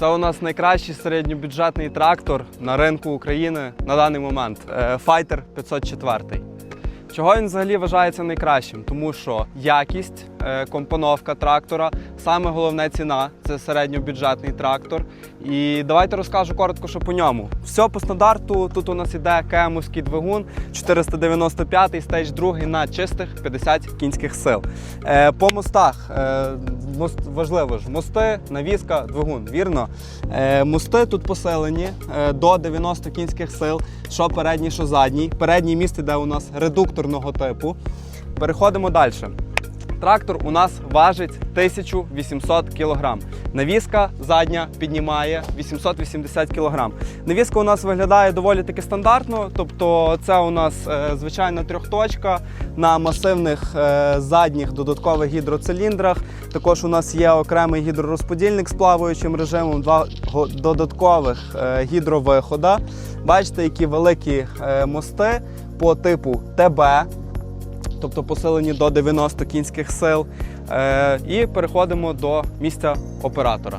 Це у нас найкращий середньобюджетний трактор на ринку України на даний момент. Е, Fighter 504. Чого він взагалі вважається найкращим? Тому що якість, е, компоновка трактора, саме головне ціна це середньобюджетний трактор. І давайте розкажу коротко, що по ньому. Все по стандарту. Тут у нас іде кемовський двигун 495 стейдж 2 на чистих 50 кінських сил. Е, По мостах мост, важливо ж, мости, навіска, двигун. Вірно. Е, Мости тут поселені е, до 90 кінських сил, що передній, що задній. Передній міст іде у нас редукторного типу. Переходимо далі. Трактор у нас важить 1800 кг. Навіска задня піднімає 880 кг. Навіска у нас виглядає доволі таки стандартно, тобто це у нас е, звичайна трьохточка на масивних е, задніх додаткових гідроциліндрах. Також у нас є окремий гідророзподільник з плаваючим режимом, два додаткових е, гідровихода. Бачите, які великі е, мости по типу ТБ тобто посилені до 90 кінських сил. І переходимо до місця оператора.